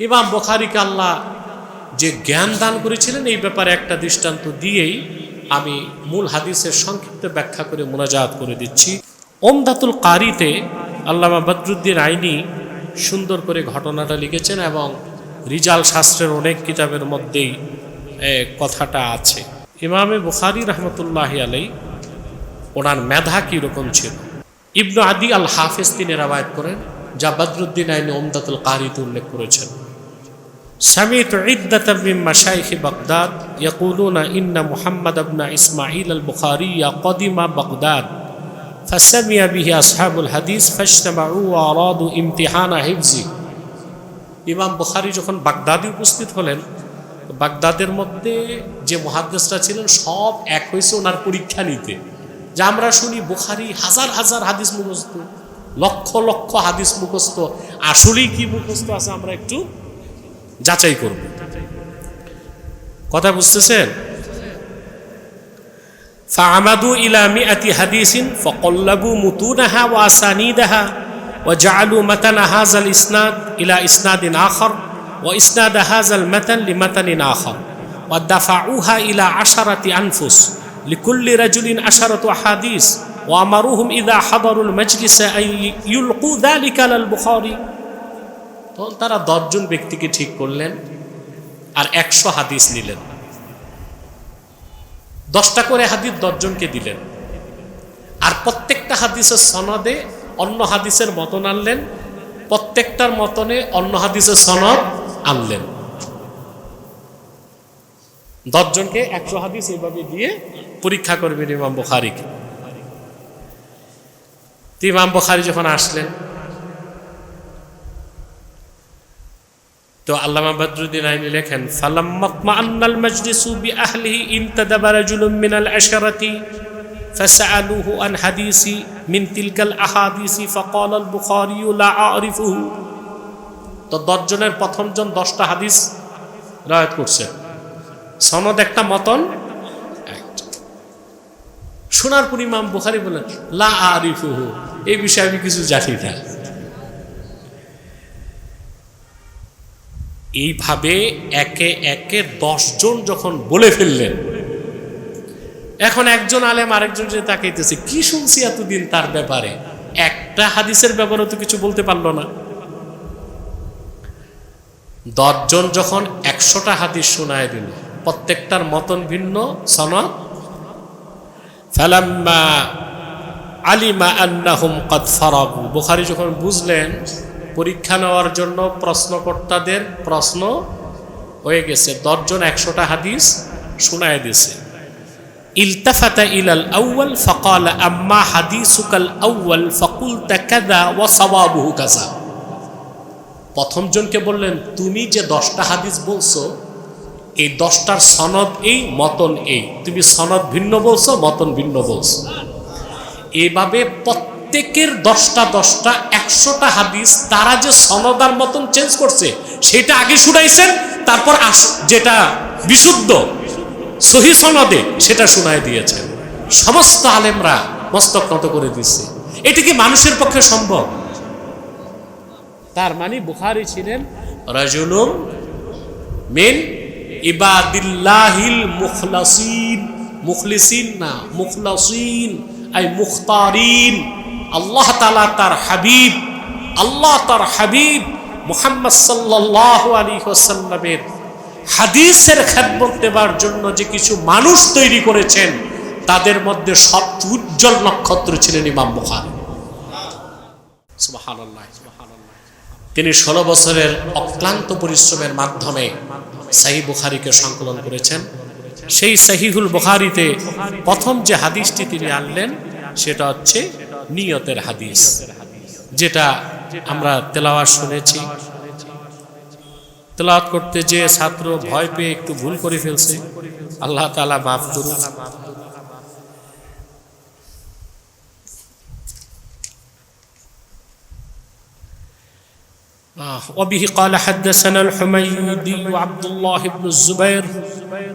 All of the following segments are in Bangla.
ইমাম বোখারিকে আল্লাহ যে জ্ঞান দান করেছিলেন, এই ব্যাপারে একটা দৃষ্টান্ত দিয়েই আমি মূল হাদিসের সংক্ষিপ্ত ব্যাখ্যা করে মোনাজাত করে দিচ্ছি। ওমদাতুল কারিতে আল্লামা বদরুদ্দিন আইনি সুন্দর করে ঘটনাটা লিখেছেন এবং রিজাল শাস্ত্রের অনেক কিতাবের মধ্যেই কথাটা আছে। ইমামে বুখারি রহমতুল্লাহ আলাই ওনার মেধা কীরকম ছিল? ইবনু আদি আল হাফেজ তিনি রাবায়ত করেন, যা বদরুদ্দিন আইনি ওমদাতুল কারিতে উল্লেখ করেছেন। سمعت عدة من مشايخ بغداد يقولون إن محمد بن إسماعيل البخاري قدم بغداد فسمع به أصحاب الحديث فاجتمعوا وأرادوا امتحان حفظه ইমাম বুখারি যখন বাগদাদে উপস্থিত হলেন বাগদাদের মধ্যে যে মহাদ্দেশরা ছিলেন সব এক হয়েছে ওনার পরীক্ষা নিতে যে আমরা শুনি বুখারি হাজার হাজার হাদিস মুখস্থ লক্ষ লক্ষ হাদিস মুখস্থ আসলেই কি মুখস্থ আছে আমরা একটু যাচাই করব কথা বুঝতেছেন فعمدوا إلى مئة حديث فقلبوا متونها وأسانيدها وجعلوا متن هذا الإسناد إلى إسناد آخر وإسناد هذا المتن لمتن آخر ودفعوها إلى عشرة أنفس لكل رجل عشرة أحاديث وأمروهم إذا حضروا المجلس أن يلقوا ذلك على البخاري তখন তারা দশজন ব্যক্তিকে ঠিক করলেন আর একশো হাদিস নিলেন। দশটা করে হাদিস দশজনকে দিলেন। আর প্রত্যেকটা হাদিসের সনদে অন্য হাদিসের মতন আনলেন, প্রত্যেকটার মতনে অন্য হাদিসের সনদ আনলেন। দশজনকে একশো হাদিস এইভাবে দিয়ে পরীক্ষা করবেন ইমাম বুখারিকে। ইমাম বুখারি যখন আসলেন তো আল্লামা বদরুদ্দিন আইনি লেখেন ফালাম্মাতমা আন্নাল মাজলিসু বিআহলিহি ইনতাদাবা রাজুলুম মিনাল আশারাতি فسألوه عن حديث من تلك الأحاديث فقال البخاري لا أعرفه তো দশজনের প্রথমজন দশটা হাদিস রায়ত করছে সনদ একটা মতন একটা। শোনার পর ইমাম বুখারি বলেন লা আরিফুহু এই বিষয়ে আমি কিছু জানি না এইভাবে একে একে দশজন যখন বলে ফেললেন, এখন একজন আলেম আরেকজন যে তাকাইতেছে, কি শুনছি এতদিন তার ব্যাপারে? একটা হাদিসের ব্যাপারে তো কিছু বলতে পারল না। দশজন যখন একশোটা হাদিস শোনায় দিল, প্রত্যেকটার মতন ভিন্ন সনদ? ফালাম্মা আলিমা আন্নাহুম কদ ফারাগু। বুখারী যখন বুঝলেন পরীক্ষা নেওয়ার জন্য প্রশ্নকর্তাদের প্রশ্ন হয়ে গেছে। দশজন একশোটা হাদিস শোনায় দিছে ইলাল আউয়াল ফাকাল, আম্মা হাদিসুকাল আউয়াল ফাকুলতা কাযা ওয়া সাওয়াবুহু কাযা? প্রথম জনকে বললেন, তুমি যে দশটা হাদিস বলছো, এই দশটার সনদ এই, মতন এই। তুমি সনদ ভিন্ন বলছো, মতন ভিন্ন বলছো। এভাবে প্রত্যেকের দশটা দশটা, একশোটা হাদিস তারা যে সনদার মতন চেঞ্জ করছে, সেটা আগে শুনাইছেন, তারপর যেটা বিশুদ্ধ, সহি সনদে সেটা শুনাই দিয়েছেন। সমস্ত আলেমরা মস্তক নত করে দিচ্ছে এটি কি মানুষের পক্ষে সম্ভব? তার মানে বুখারি ছিলেন রাজুলুম মিন ইবাদিল্লাহিল মুখলাসিন, মুখলিসিন না, মুখলাসিন, আই মুখতারিন। আল্লাহ তালা তার হাবিব, আল্লাহ তার হাবিব মুহাম্মদ সাল্লাহ আলী হোসাল্লামের হাদিসের খেদমত দেবার জন্য যে কিছু মানুষ তৈরি করেছেন, তাদের মধ্যে সবচেয়ে উজ্জ্বল নক্ষত্র ছিলেন ইমাম বুখারী। তিনি ষোলো বছরের অক্লান্ত পরিশ্রমের মাধ্যমে সাহি বুখারিকে সংকলন করেছেন। সেই সাহিহুল বুখারিতে প্রথম যে হাদিসটি তিনি আনলেন, সেটা হচ্ছে নিয়তের হাদিস, যেটা আমরা তেলাওয়াত শুনেছি। তেলাওয়াত করতে যে ছাত্র ভয় পেয়ে একটু ভুল করে ফেলছে, আল্লাহ তাআলা মাফ করুন وبه قال حدثنا الحميدي عبد الله بن الزبير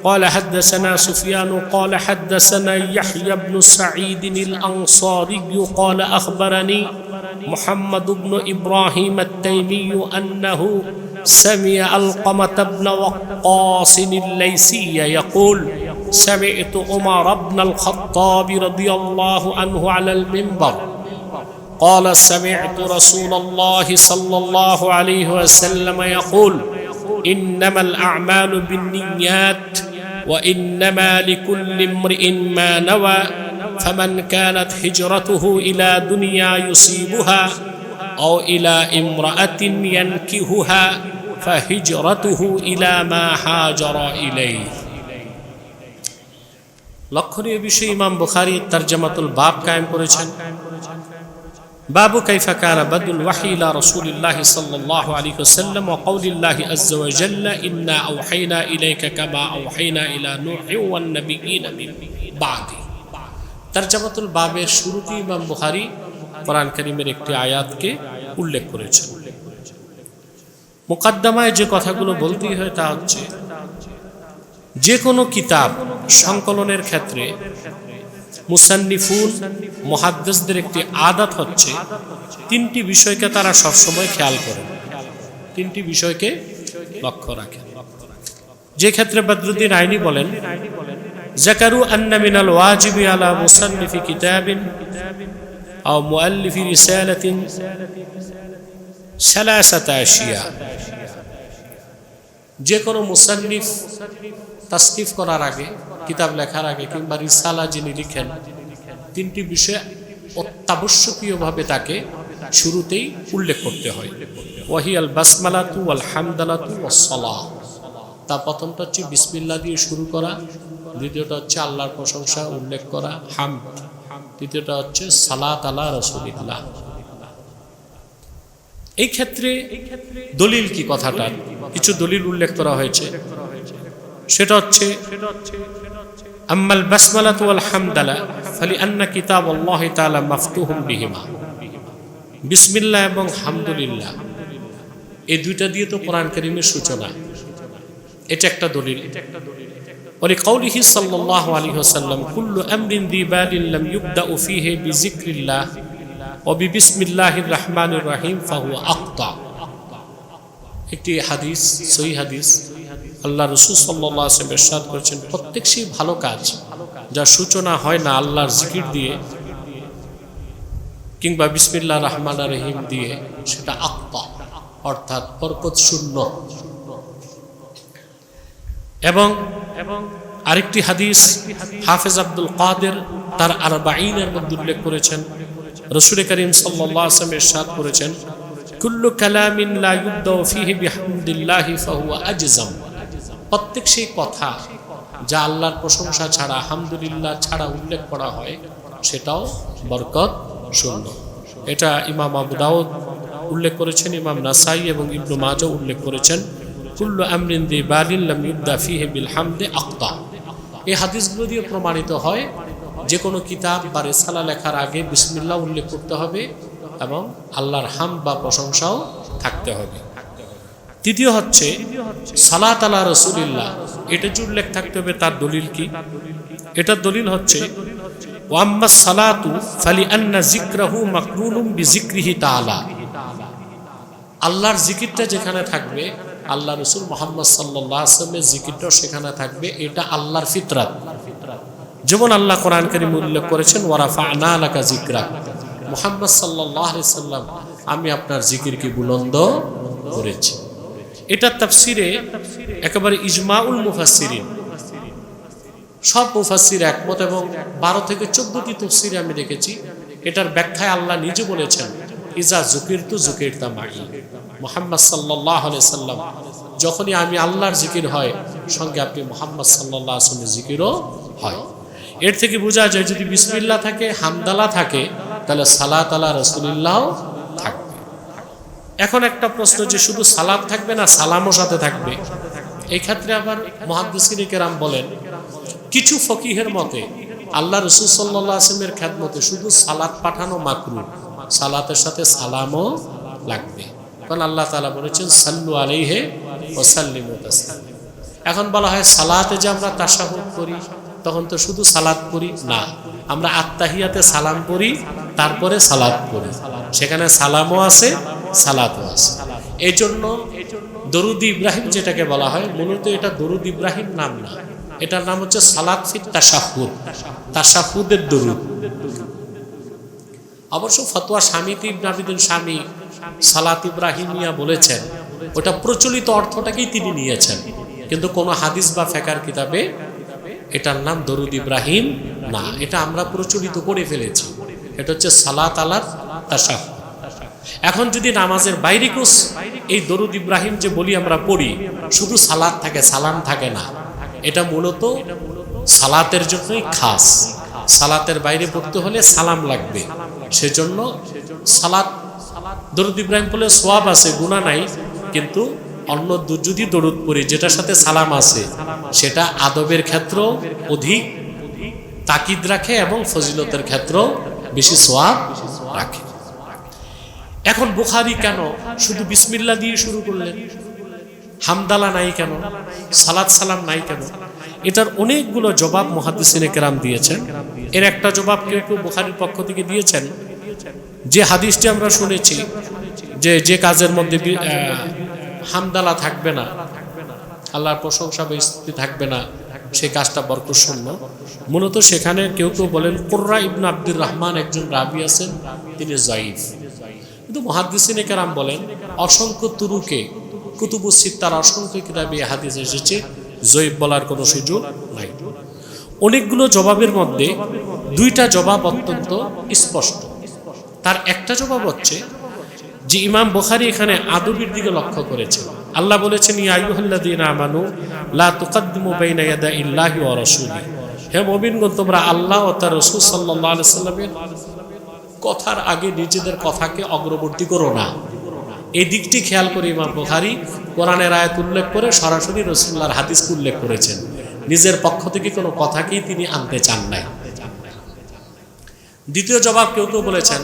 قال حدثنا سفيان قال حدثنا يحيى بن سعيد الأنصاري قال أخبرني محمد بن إبراهيم التيمي أنه سمع ألقمة بن وقاص الليثي يقول سمعت عمر بن الخطاب رضي الله عنه على المنبر قال سمعت رسول الله صلى الله عليه وسلم يقول انما الاعمال بالنيات وانما لكل امرئ ما نوى فمن كانت هجرته الى دنيا يصيبها او الى امراه ينكهها فهجرته الى ما هاجر اليه লক্ষণীয় বিষয় ইমাম বুখারী তারজামাতুল বাব কায়েম করেছেন باب كيف كان بدء الوحي إلى رسول الله صلى الله عليه وسلم وقول الله عز وجل إنا أوحينا إليك كما أوحينا إلى نوح والنبيين من بعده তারজামাতুল বাবের শুরুতে ইমাম বুখারী কোরআন করিমের একটি আয়াতকে উল্লেখ করেছেন মোকাদ্দমায় যে কথাগুলো বলতেই হয় তা হচ্ছে যে কোনো কিতাব সংকলনের ক্ষেত্রে মুসান্নিফুন মহাদ্দেশদের একটি আদাত হচ্ছে, তিনটি বিষয়কে তারা সবসময় খেয়াল করেন তিনটি বিষয়কে লক্ষ্য রাখেন। যে ক্ষেত্রে বদরুদ্দিন আইনি বলেন, জাকারু আন্না মিনাল ওয়াজিবি আলা মুসান্নিফি কিতাবিন আও মুআল্লিফি রিসালাতিন সালাসাতা আশিয়া যে কোনো মুসান্নিফ তাসনিফ করার আগে কিতাব লেখার আগে কিংবা রিসালা যিনি লিখেন, তিনটি বিষয় অত্যাবশ্যকীয়ভাবে তাকে শুরুতেই উল্লেখ করতে হয়। ওয়াহি আল বাসমালাতু আল হামদালাতু ওয়াসসালাহ তা প্রথমটা হচ্ছে বিসমিল্লা দিয়ে শুরু করা, দ্বিতীয়টা হচ্ছে আল্লাহর প্রশংসা উল্লেখ করা হাম তৃতীয়টা হচ্ছে সালাত আলা রসুলিল্লাহ। এই ক্ষেত্রে দলিল কি কথাটা কিছু দলিল উল্লেখ করা হয়েছে। সেটা হচ্ছে আম্মাল বাসমালাতু ওয়াল হামদালা ফালি আন্না কিতাব আল্লাহ তাআলা মাফতুহুম বিহিমা বিসমিল্লাহ এবং হামদুলিল্লাহ এই দুইটা দিয়ে তো কোরআন কারীমের সূচনা এটা একটা দলিল ولقوله صلى الله عليه وسلم كل أمر ذي بال لم يبدأ فيه بذكر الله وببسم الله الرحمن الرحيم فهو أقطع একটি হাদিস সহি হাদিস আল্লাহ রসুল সাল্লাহ আসলাম এরশাদ করেছেন, প্রত্যেক সেই ভালো কাজ যার সূচনা হয় না আল্লাহর জিকির দিয়ে কিংবা বিসমিল্লাহ রহমান রহিম দিয়ে, সেটা আক্তা, অর্থাৎ বরকত শূন্য। এবং এবং আরেকটি হাদিস হাফেজ আব্দুল কাদের তার আর বাইনের মধ্যে উল্লেখ করেছেন রসুল করিম সাল্লাহ আসলাম এরশাদ করেছেন, কুল্লু কালামিন লা ইউবদাউ ফিহি বিহামদিল্লাহি ফাহুয়া আজজাম। প্রত্যেক সেই কথা যা আল্লাহর প্রশংসা ছাড়া, আলহামদুলিল্লাহ ছাড়া উল্লেখ করা হয়, সেটাও বরকত শূন্য। এটা ইমাম আবু দাউদ উল্লেখ করেছেন, ইমাম নাসাই এবং ইবনু মাজা উল্লেখ করেছেন, কুল্লু আমরিন দি বালিল্লাম ইউদ্দা ফিহে বিল হামদে আক্তা। এই হাদিসগুলো দিয়ে প্রমাণিত হয়, যে কোনো কিতাব বা রেসালা লেখার আগে বিসমিল্লাহ উল্লেখ করতে হবে এবং আল্লাহর হাম বা প্রশংসাও থাকতে হবে। তৃতীয় হচ্ছে, সালাত আলা রসুলিল্লাহ। এটা যে উল্লেখ থাকতে হবে, তার দলিল কি? এটার দলিল হচ্ছে ওয়াম্মা সালাতু ফালি আন্না জিক্রাহু মাকরুনুম বি জিক্রিহি তাআলা। আল্লাহর জিকিরটা যেখানে থাকবে, আল্লাহ রসুল মোহাম্মদ সাল্লাহ আসলামের জিকিরটাও সেখানে থাকবে, এটা আল্লাহর ফিতরাত। যেমন আল্লাহ কোরআন করিম উল্লেখ করেছেন ওয়ারাফা আনা আলাকা জিকরা মোহাম্মদ সাল্লাহ সাল্লাম আমি আপনার জিকিরকে বুলন্দ করেছি। এটা তাফসিরে একেবারে ইজমাউল মুফাসিরিন সব মুফাসির একমত এবং বারো থেকে চোদ্দটি তফসিরে আমি দেখেছি। এটার ব্যাখ্যায় আল্লাহ নিজে বলেছেন, ইজা জুকির তু জুকির তা মাই। মোহাম্মদ সাল্লাহ সাল্লাম, যখনই আমি আল্লাহর জিকির হয়, সঙ্গে আপনি মোহাম্মদ সাল্লাহ আসলামের জিকিরও হয়। এর থেকে বোঝা যায়, যদি বিসমিল্লা থাকে, হামদালা থাকে, তাহলে সালাত আলা রসুলিল্লাহ এখন একটা প্রশ্ন যে শুধু সালাদ থাকবে না, সালামও সাথে থাকবে। এই ক্ষেত্রে আবার মহাদ্দিসিনী কেরাম বলেন, কিছু ফকিহের মতে আল্লাহ রসুল সাল্লাহ আসলামের খ্যাতমতে শুধু সালাদ পাঠানো মাকরু, সালাতের সাথে সালামও লাগবে। কারণ আল্লাহ তালা বলেছেন, সাল্লু আলাইহে ও সাল্লিম এখন বলা হয়, সালাতে যে আমরা তাসাহুদ করি, তখন তো শুধু সালাদ করি না, আমরা আত্মাহিয়াতে সালাম করি, তারপরে সালাদ করি। সেখানে সালামও আছে সালাদও আছে। এই জন্য দরুদ ইব্রাহিম যেটাকে বলা হয়, মূলত এটা দরুদ ইব্রাহিম নাম না। এটার নাম হচ্ছে সালাদ ফির তাসাহুদ তাসাহুদের দরুদ। অবশ্য ফতোয়া স্বামীতে ইবনাবিদিন স্বামী সালাত ইব্রাহিমিয়া বলেছেন। ওটা প্রচলিত অর্থটাকেই তিনি নিয়েছেন। কিন্তু কোনো হাদিস বা ফেকার কিতাবে এটার নাম দরুদ ইব্রাহিম না। এটা আমরা প্রচলিত করে ফেলেছি। এটা হচ্ছে সালাত আলাদ তাসাহ এখন যদি নামাজের বাইরে কুস, এই দরুদ ইব্রাহিম যে বলি আমরা পড়ি, শুধু সালাদ থাকে, সালাম থাকে না। এটা মূলত সালাতের জন্যই খাস। সালাতের বাইরে পড়তে হলে সালাম লাগবে। সেজন্য সালাত, দরুদ ইব্রাহিম বলে সোয়াব আছে গুণা নাই। কিন্তু অন্য দু- যদি দরুদ পড়ি, যেটার সাথে সালাম আছে, সেটা আদবের ক্ষেত্র অধিক, তাকিদ রাখে এবং ফজিলতের ক্ষেত্র বেশি সোয়াব রাখে। এখন বুখারি কেন? শুধু বিসমিল্লা দিয়ে শুরু করলেন। হামদালা নাই কেন? সালাদ সালাম নাই কেন? এটার অনেকগুলো জবাব মহাদিসিনে কেরাম দিয়েছেন। এর একটা জবাব কেউ কেউ বুখারির পক্ষ থেকে দিয়েছেন? যে হাদিসটি আমরা শুনেছি, যে যে কাজের মধ্যে হামদালা থাকবে না, আল্লাহর প্রশংসা বা স্তুতি থাকবে না সেই কাজটা বরকশূন্য মূলত সেখানে কেউ কেউ বলেন, কোর্রা ইবন আব্দুর রহমান একজন রাবি আছেন, তিনি জয়ীফ কিন্তু মহাদিসিনে কেরাম বলেন, অসংখ্য তুরুকে, কুতুবু সিত্তার অসংখ্য কিতাবে হাদিস এসেছে, জয়ীব বলার কোনো সুযোগ নাই। অনেকগুলো জবাবের মধ্যে দুইটা জবাব অত্যন্ত স্পষ্ট। তার একটা জবাব হচ্ছে যে ইমাম বোখারি এখানে আদবের দিকে লক্ষ্য করেছেন। আল্লাহ বলেছেন হে মুমিনগণ, তোমরা আল্লাহ ও তার রাসূল আলাইহি সাল্লামের কথার আগে নিজেদের কথাকে অগ্রবর্তী করো না। এই দিকটি খেয়াল করে ইমাম বুখারী কোরআনের আয়াত উল্লেখ করে সরাসরি রসুল্লাহর হাদিস উল্লেখ করেছেন। নিজের পক্ষ থেকে কোনো কথাকেই তিনি আনতে চান নাই। দ্বিতীয় জবাব কেউ কেউ বলেছেন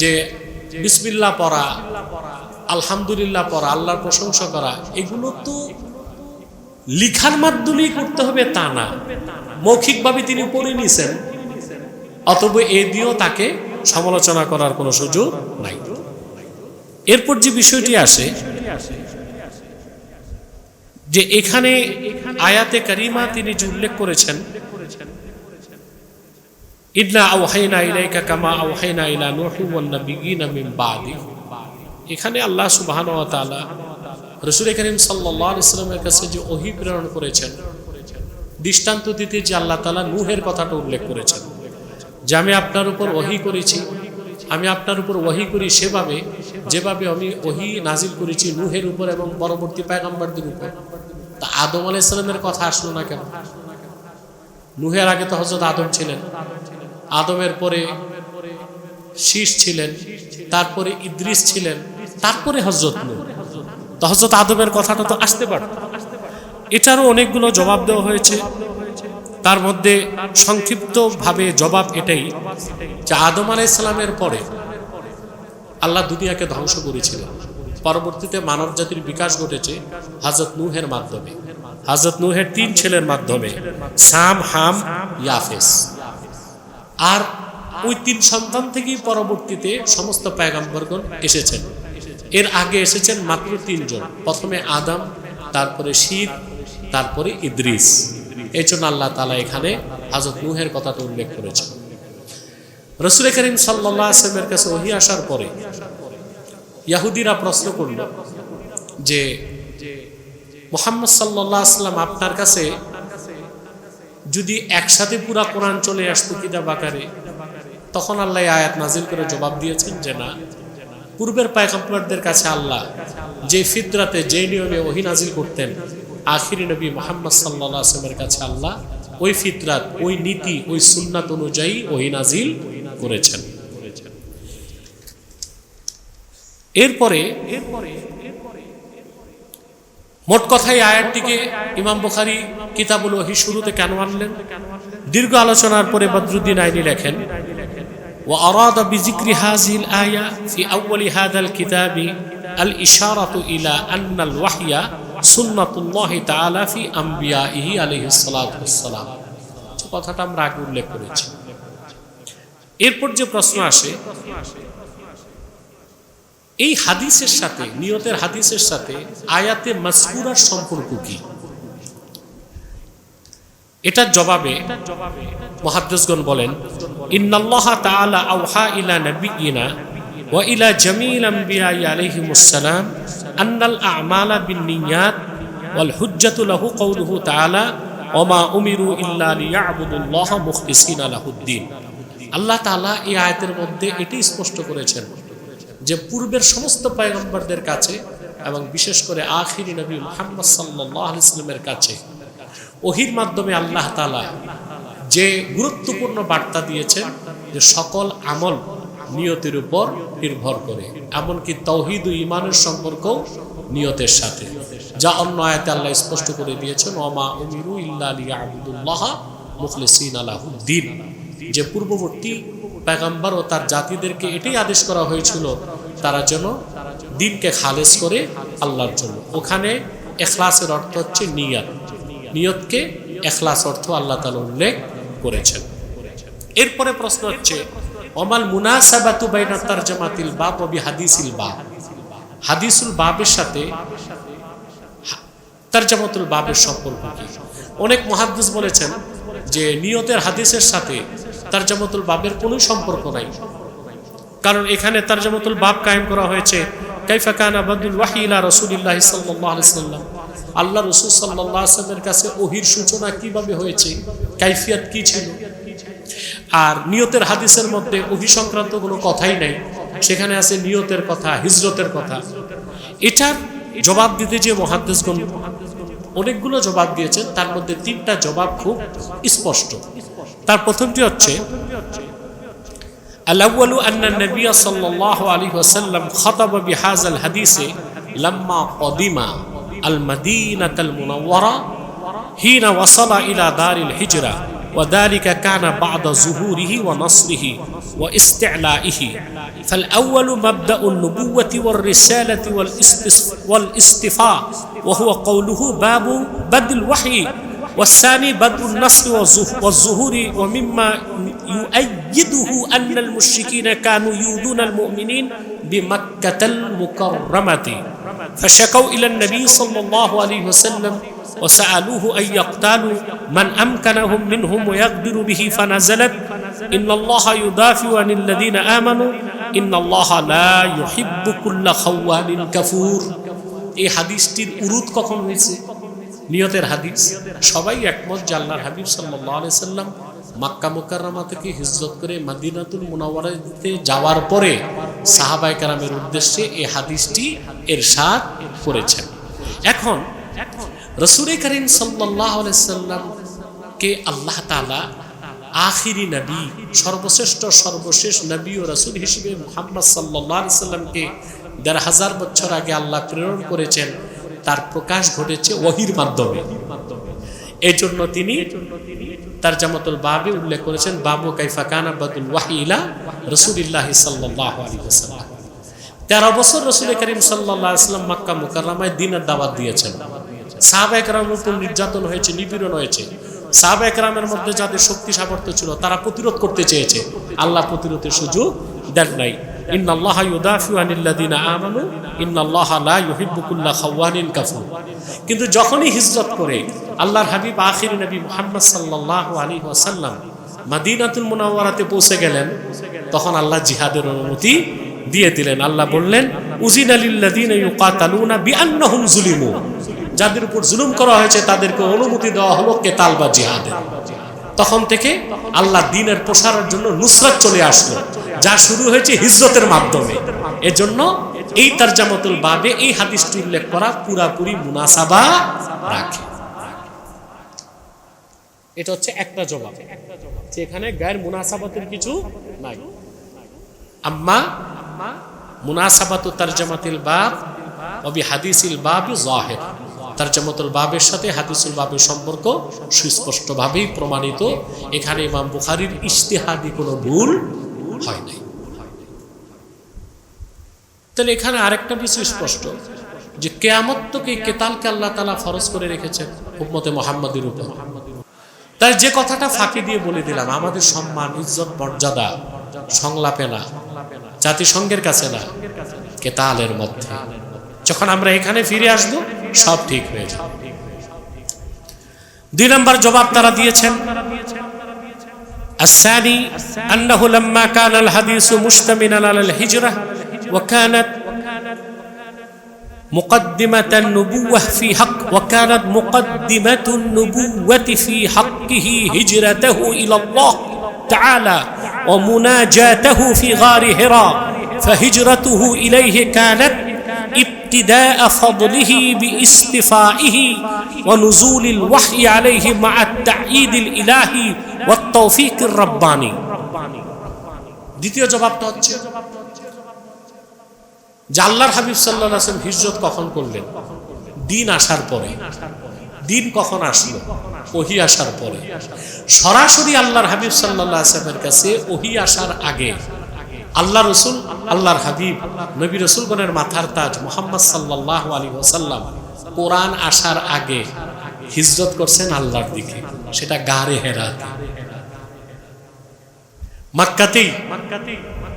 যে বিসমিল্লা পড়া, আলহামদুলিল্লাহ পড়া, আল্লাহর প্রশংসা করা, এগুলো তো লিখার মাধ্যমেই করতে হবে তা না। মৌখিকভাবে তিনি পড়ে নিয়েছেন অতব এ দিয়েও তাকে সমালোচনা করার কোনো সুযোগ নাই। এরপর যে বিষয়টি আসে, যে এখানে আয়াতে কারিমা তিনি যে উল্লেখ করেছেন দৃষ্টান্ত দিতে যে আল্লাহ তাআলা নূহের কথাটা উল্লেখ করেছেন। যে আমি আপনার উপর ওহি করেছি, আমি আপনার উপর ওহি করি সেভাবে, যেভাবে আমি ওহি নাজিল করেছি নূহের উপর এবং পরবর্তী পয়গম্বরদের উপর। তা আদম আলাইহিস সালামের কথা আসলো না কেন? নূহের আগে তো হযরত আদম ছিলেন। আদমের পরে শীষ ছিলেন, তারপরে ইদ্রিস ছিলেন, তারপরে হজরত নূহ। তো হজরত আদমের কথাটা তো আসতে পারত। এটারও অনেকগুলো জবাব দেওয়া হয়েছে। তার মধ্যে সংক্ষিপ্তভাবে জবাব এটাই যে আদম আলাইসালামের পরে আল্লাহ দুনিয়াকে ধ্বংস করেছিলেন পরবর্তীতে মানব জাতির বিকাশ ঘটেছে হাজরত নুহের মাধ্যমে। হাজরত নুহের তিন ছেলের মাধ্যমে, সাম, হাম, ইয়াফেস। আর ওই তিন সন্তান থেকেই পরবর্তীতে সমস্ত পায়গাম্বরগণ এসেছেন। এর আগে এসেছেন মাত্র তিনজন। প্রথমে আদম, তারপরে শীত, তারপরে ইদ্রিস। এই জন্য আল্লাহ তালা এখানে হাজরত নুহের কথাটা উল্লেখ করেছেন। রসুল করিম সাল্লাহ আসলামের কাছে ওহি আসার পরে ইয়াহুদিরা প্রশ্ন করল যে, মোহাম্মদ সাল্লাহ আসলাম আপনার কাছে যদি একসাথে পুরা কোরআন চলে আসতো কিতাব আকারে, তখন আল্লাহ আয়াত নাজিল করে জবাব দিয়েছেন যে না, পূর্বের পায়কাম্পারদের কাছে আল্লাহ যে ফিদরাতে যে নিয়মে ওহি নাজিল করতেন আখিরি নবী মোহাম্মদ সাল্লাহ আসলামের কাছে আল্লাহ ওই ফিতরাত ওই নীতি ওই সুন্নাত অনুযায়ী ওহি নাজিল করেছেন এরপরে মোট কথায় আয়াতটিকে ইমাম বুখারি কিতাবুল ওহি শুরুতে কেন আনলেন দীর্ঘ আলোচনার পরে বদরুদ্দিন আইনি লেখেন وأراد بذكر هذه الآية في أول هذا الكتاب الإشارة إلى أن الوحي নিয়তের হাদিসের সাথে আয়াতে মাসকুরার সম্পর্ক কি? এটার জবাবে মহাদ্দেশগণ বলেন, ইন্নাল্লাহ ইলা নাবিয়িনা ওয়া আন্নাল আ'মালা বিন্নিয়াত ওয়াল হুজ্জাতু লাহু কওলুহু তাআলা, ওমা উমিরু ইল্লা লিয়াবুদুল্লাহ মুখলিসিনা লাহুদ্দিন। আল্লাহ তাআলা এই আয়াতের মধ্যে এটি স্পষ্ট করেছেন যে পূর্বের সমস্ত পয়গম্বরদের কাছে এবং বিশেষ করে আখিরি নবী মুহাম্মদ সাল্লাল্লাহু আলাইহি ওয়াসাল্লামের কাছে ওহির মাধ্যমে আল্লাহ তালা যে গুরুত্বপূর্ণ বার্তা দিয়েছেন যে সকল আমল নিয়তির উপর নির্ভর করে। এমনকি তৌহিদ ইমানের সম্পর্ক নিয়তের সাথে। যা অন্য আয়াতে আল্লাহ স্পষ্ট করে দিয়েছেন, ওমা উমিরু ইল্লা আবুদুল্লাহ মুখলিসিন আলাহুদ্দিন যে পূর্ববর্তী পেগাম্বার ও তার জাতিদেরকে এটাই আদেশ করা হয়েছিল, তারা যেন দিনকে খালেজ করে আল্লাহর জন্য। ওখানে এখলাসের অর্থ হচ্ছে নিয়াত। নিয়তকে এখলাস অর্থ আল্লাহ তালা উল্লেখ করেছেন। এরপরে প্রশ্ন হচ্ছে অমাল মুনাসাবাতু বাইনা তারজামাতিল বাব ও হাদিসিল বাব। হাদিসুল বাবের সাথে তারজামাতুল বাবের সম্পর্ক কি? অনেক মহাদ্দিস বলেছেন যে নিয়তের হাদিসের সাথে তারজামাতুল বাবের কোনো সম্পর্ক নাই। কারণ এখানে তারজামাতুল বাব কায়েম করা হয়েছে, কাইফা কানা বাদুল ওয়াহিলা রসুলিল্লাহ সাল্লাহ আলি সাল্লাম। আল্লাহ রসুল সাল্লাহ আসলামের কাছে ওহির সূচনা কীভাবে হয়েছে, কাইফিয়াত কি ছিল? আর নিয়তের হাদিসের মধ্যে অভিসংক্রান্ত কোনো কথাই নাই। সেখানে আছে নিয়তের কথা, হিজরতের কথা। এটার জবাব দিতে যে মহাদ্দেশগণ অনেকগুলো জবাব দিয়েছেন, তার মধ্যে তিনটা জবাব খুব স্পষ্ট। তার প্রথমটি হচ্ছে আলাউলু আন্না النبي صلى الله عليه وسلم خطب بهذا الحديث لما قدم মাদিনাতাল মুনাওয়ারা حين وصل ইলা دار হিজরা। وذلك كان بعد ظهوره ونصره واستعلائه. فالأول مبدأ النبوة والرسالة والاستفاء وهو قوله باب بدء الوحي والثاني بدء النصر والظهور ومما يؤيده أن المشركين كانوا يؤذون المؤمنين بمكة المكرمة فشكوا إلى النبي صلى الله عليه وسلم وسألوه أن يقتالوا من أمكنهم منهم ويقدر به فنزلت إن الله يدافع عن الذين آمنوا إن الله لا يحب كل خوان كفور এই হাদিসটির উরুদ কখন হয়েছে নিয়তের হাদিস সবাই একমত জাল্লার হাবিব সাল্লাহ সাল্লাম মাক্কা মোকাররমা থেকে হিজরত করে মাদিনাতুল মুনাওয়ারাতে যাওয়ার পরে সাহাবাই কারামের উদ্দেশ্যে এই হাদিসটি এর সাথ করেছেন। এখন রসুল করিম সাল্লাহ সাল্লামকে আল্লাহ তালা আখিরি নবী, সর্বশ্রেষ্ঠ, সর্বশেষ নবী ও রসুল হিসেবে মোহাম্মদ সাল্লাহ সাল্লামকে দেড় হাজার বছর আগে আল্লাহ প্রেরণ করেছেন। তার প্রকাশ ঘটেছে ওহির মাধ্যমে। এই জন্য তিনি তার জামাতুল বাবে উল্লেখ করেছেন, বাবু কাইফা কানা বাদুল ওয়াহিলা রসুলিল্লাহ সাল্লাহ আলী ওসাল্লাম তেরো বছর রসুল করিম সাল্লাহ আসলাম মাক্কা মুকাররামায় দিনের দাওয়াত দিয়েছেন। সাহাবা একরামের উপর নির্যাতন হয়েছে, নিপীড়ন হয়েছে। সাহাবা একরামের মধ্যে যাদের শক্তি সামর্থ্য ছিল, তারা প্রতিরোধ করতে চেয়েছে। আল্লাহ প্রতিরোধের সুযোগ দেন নাই। কিন্তু যখনই হিজরত করে আল্লাহর হাবিব আখির নবী মুহাম্মদ সাল্লাল্লাহু আলাইহি ওয়াসাল্লাম মাদিনাতুল মুনাওয়ারাতে পৌঁছে গেলেন। তখন আল্লাহ জিহাদের অনুমতি দিয়ে দিলেন। আল্লাহ বললেন, উজিন যুলিমু যাদের উপর জুলুম করা হয়েছে, তাদেরকে অনুমতি দেওয়া হলো কেতাল বা জিহাদের তখন থেকে আল্লাহ দিনের প্রসারের জন্য নুসরাত চলে আসলো, যা শুরু হয়েছে হিজরতের মাধ্যমে। এজন্য এই তারজামতুল বাবে এই হাদিসটি উল্লেখ করা পুরাপুরি মুনাসাবা রাখে। এটা হচ্ছে একটা জবাব। এখানে গায়ের মুনাসাবাতের কিছু নাই। আম্মা, মুনাসাবাতু তারজামাতিল বাব অবি হাদিসিল জাহের। তারজামাতুল বাবের সাথে হাদিসুল বাবের সম্পর্ক সুস্পষ্টভাবেই প্রমাণিত। এখানে ইমাম বুখারির ইশতেহাদি কোনো ভুল হয় নাই। তাহলে এখানে আরেকটা বিষয় স্পষ্ট, যে কেয়ামত তোকে কেতালকে আল্লাহ তালা ফরজ করে রেখেছেন হুকমতে মোহাম্মদের উপর? তাই যে কথাটা ফাঁকি দিয়ে বলে দিলাম আমাদের সম্মান ইজ্জত মর্যাদা সংলাপে না জাতিসংঘের কাছে না কেতালের মধ্যে যখন আমরা এখানে ফিরে আসব সব ঠিক হয়ে যাবে দুই নম্বর জবাব তারা দিয়েছেন الثاني أنه لما كان الحديث مشتملا على الهجرة وكانت مقدمة النبوة في حق وكانت مقدمة النبوة في حقه هجرته إلى الله تعالى ومناجاته في غار هراء فهجرته إليه كانت ابتداء فضله باستفائه ونزول الوحي عليه مع التأييد الإلهي والتوفيق الرباني দ্বিতীয় জবাবটা হচ্ছে যে আল্লাহর হাবিব সাল্লাহ আসলাম হিজরত কখন করলেন? দিন আসার পরে। দিন কখন আসলো? ওহি আসার পরে। সরাসরি আল্লাহর হাবিব সাল্লাহ আসলামের কাছে ওহি আসার আগে আল্লাহ রসুল, আল্লাহর হাবিব, নবী রসুলগণের মাথার তাজ মোহাম্মদ সাল্লাহ আলী ওসাল্লাম কোরআন আসার আগে হিজরত করছেন আল্লাহর দিকে। সেটা গারে হেরাতে। মাক্কাতেই,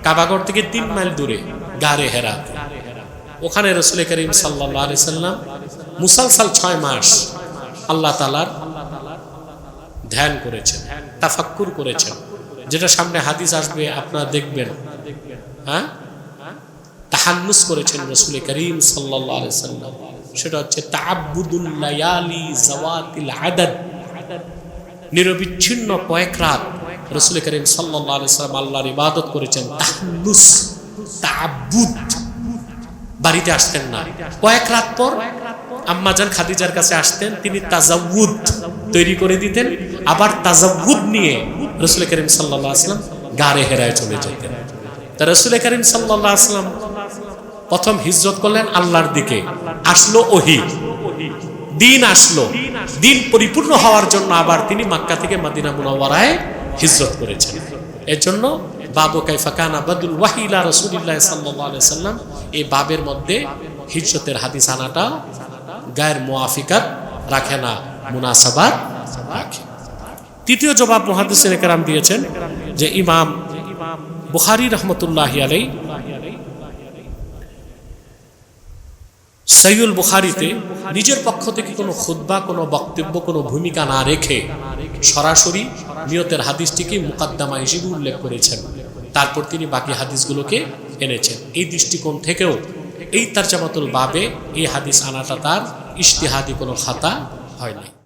কাবাগর থেকে তিন মাইল দূরে গারে হেরাতে ওখানে রসুল করিম সাল্লাহ আলি সাল্লাম মুসালসাল ছয় মাস আল্লাহ তালার ধ্যান করেছেন, তাফাক্কুর করেছেন। যেটা সামনে হাদিস আসবে, আপনারা দেখবেন। হ্যাঁ? তাহান্নুস করেছেন রসুল করিম সাল্লাহ সাল্লাম। সেটা হচ্ছে তাআব্বুদুল লায়ালি জাওয়াতিল আদাদ। নিরবিচ্ছিন্ন কয়েক রাত রসুল করিম সাল্লাহ সাল্লাম আল্লাহর ইবাদত করেছেন, তাহান্নুস। বাড়িতে আসতেন না। কয়েক রাত পর আম্মাজান খাদিজার কাছে আসতেন, তিনি তাজাউদ তৈরি করে দিতেন, আবার তাজাউদ নিয়ে রসুল করিম সাল্লাহ আসলাম গাড়ে হেরায় চলে যেতেন। তা রসুল করিম সাল্লাহ আসলাম প্রথম হিজরত করলেন আল্লাহর দিকে। আসলো ওহি। দিন আসলো। দিন পরিপূর্ণ হওয়ার জন্য আবার তিনি মাক্কা থেকে মাদিনা মুনাওয়ারায় হিজরত করেছেন। এর জন্য বাবু কাইফাকান আবাদুল ওয়াহিলা রসুলিল্লাহ সাল্লাহ সাল্লাম এই বাবের মধ্যে হিজরতের হাদিস আনাটা গায়ের মোয়াফিকাত রাখে না, মুনাসাবাত রাখে। তৃতীয় জবাব মহাদিসের কেরাম দিয়েছেন যে ইমাম বুখারি রহমতুল্লাহ আলাই সৈয়ুল বুখারিতে নিজের পক্ষ থেকে কোনো খুদ্া কোনো বক্তব্য, কোনো ভূমিকা না রেখে সরাসরি নিয়তের হাদিসটিকে মুকাদ্দামা হিসেবে উল্লেখ করেছেন। তারপর তিনি বাকি হাদিসগুলোকে এনেছেন। এই দৃষ্টিকোণ থেকেও এই তার জামাতুল বাবে এই হাদিস আনাটা তার ইশতেহাদি কোনো খাতা হয় নাই